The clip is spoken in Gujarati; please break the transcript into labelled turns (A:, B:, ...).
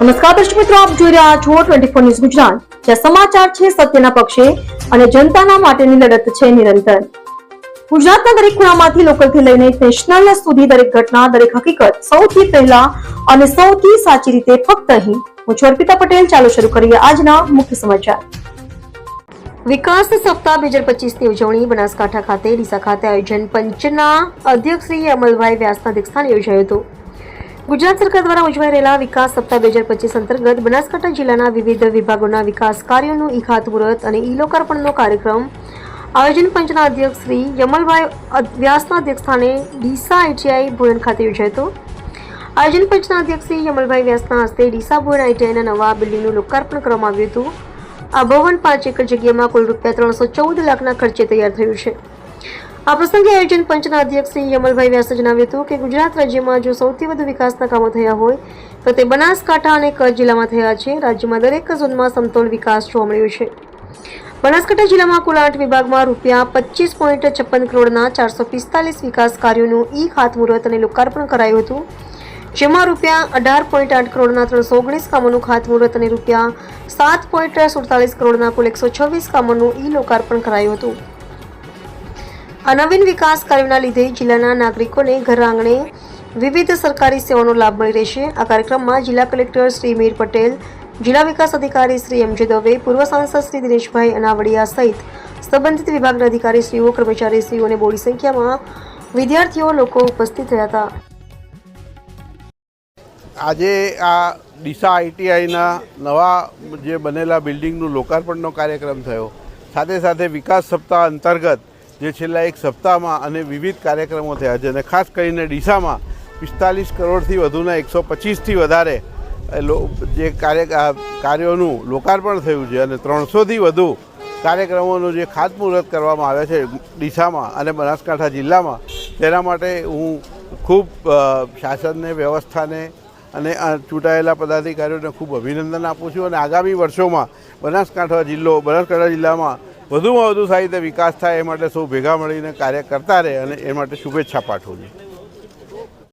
A: નમસ્કાર દર્શક મિત્રો, આપ જોઈ રહ્યા છો ટ્વેન્ટી ફોર ન્યૂઝ ગુજરાત. જ્યાં સમાચાર છે સત્યના પક્ષે અને જનતાના માટેની લડત છે નિરંતર. ગુજરાતના દરેક ખૂણામાંથી લોકલથી લઈને નેશનલ સુધી દરેક ઘટના, દરેક હકીકત સૌથી પહેલા અને સૌથી સાચી રીતે ફક્ત અહીં. હું છું અર્પિતા પટેલ. ચાલો શરૂ કરીએ આજના મુખ્ય સમાચાર. વિકાસ સપ્તાહ બે હજાર પચીસની ઉજવણી બનાસકાંઠા ખાતે, ડીસા ખાતે આયોજન. પંચના અધ્યક્ષ શ્રી અમલભાઈ વ્યાસના અધ્યક્ષસ્થાને યોજાયો હતો. ગુજરાત સરકાર દ્વારા ઉજવાઈ રહેલા વિકાસ સપ્તાહ બે હજાર પચીસ અંતર્ગત બનાસકાંઠા જિલ્લાના વિવિધ વિભાગોના વિકાસ કાર્યોનું ઈ ખાતમુહૂર્ત અને ઈ લોકાર્પણનો કાર્યક્રમ આયોજન પંચના અધ્યક્ષ શ્રી યમલભાઈ વ્યાસના અધ્યક્ષસ્થાને ડીસા આઈટીઆઈ ભુવન ખાતે યોજાયો હતો. આયોજન પંચના અધ્યક્ષ શ્રી યમલભાઈ વ્યાસના હસ્તે ડીસા ભુવન આઈટીઆઈના નવા બિલ્ડિંગનું લોકાર્પણ કરવામાં આવ્યું હતું. આ ભવન પાંચ એકર જગ્યામાં કુલ રૂપિયા ત્રણસો ચૌદ લાખના ખર્ચે તૈયાર થયું છે. આ પ્રસંગે આયોજન પંચના અધ્યક્ષ શ્રી યમલભાઈ વ્યાસે જણાવ્યું હતું કે ગુજરાત રાજ્યમાં જો સૌથી વધુ વિકાસના કામો થયા હોય, તો તે બનાસકાંઠા અને કચ્છ જિલ્લામાં થયા છે. રાજ્યમાં દરેક ઝોનમાં સમતોલ વિકાસ જોવા મળ્યો છે. બનાસકાંઠા જિલ્લામાં કુલ આઠ વિભાગમાં રૂપિયા પચીસ પોઈન્ટ છપ્પન કરોડના ચારસો પિસ્તાલીસ વિકાસ કાર્યોનું ઈ ખાતમુહૂર્ત અને લોકાર્પણ કરાયું હતું. જેમાં રૂપિયા અઢાર પોઈન્ટ આઠ કરોડના ત્રણસો ઓગણીસ કામોનું ખાતમુહૂર્ત અને રૂપિયા સાત પોઈન્ટ સુડતાલીસ કરોડના કુલ એકસો છવ્વીસ કામોનું ઈ લોકાર્પણ કરાયું હતું. આ નવીન વિકાસ કાર્યોના લીધે જિલ્લાના નાગરિકોને ઘર આંગણે વિવિધ સરકારી સેવાનો લાભ મળી રહેશે. આ કાર્યક્રમમાં જિલ્લા કલેક્ટર શ્રી મીર પટેલ, જિલ્લા વિકાસ અધિકારી શ્રી એમજે દવે, પૂર્વ સાંસદ શ્રી દિનેશભાઈ અનાવડિયા સહિત સંબંધિત વિભાગના અધિકારીશ્રીઓ કર્મચારીશ્રીઓ અને બોડી સંખ્યામાં વિદ્યાર્થીઓ લોકો ઉપસ્થિત રહ્યા હતા.
B: આજે આ ડીસા આઈટીઆઈના નવા જે બનેલા બિલ્ડિંગનું લોકાર્પણનો કાર્યક્રમ થયો. સાથે સાથે વિકાસ સપ્તાહ અંતર્ગત જે છેલ્લા એક સપ્તાહમાં અને વિવિધ કાર્યક્રમો થયા છે અને ખાસ કરીને ડીસામાં પિસ્તાલીસ કરોડથી વધુના એકસો પચીસથી વધારે જે કાર્ય કાર્યોનું લોકાર્પણ થયું છે અને ત્રણસોથી વધુ કાર્યક્રમોનું જે ખાતમુહૂર્ત કરવામાં આવ્યા છે ડીસામાં અને બનાસકાંઠા જિલ્લામાં, તેના માટે હું ખૂબ શાસનને, વ્યવસ્થાને અને ચૂંટાયેલા પદાધિકારીઓને ખૂબ અભિનંદન આપું છું અને આગામી વર્ષોમાં બનાસકાંઠા જિલ્લો, બનાસકાંઠા જિલ્લામાં વધુમાં વધુ સારી રીતે વિકાસ થાય એ માટે સૌ ભેગા મળીને કાર્ય કરતા રહે અને એ માટે શુભેચ્છા પાઠવું છું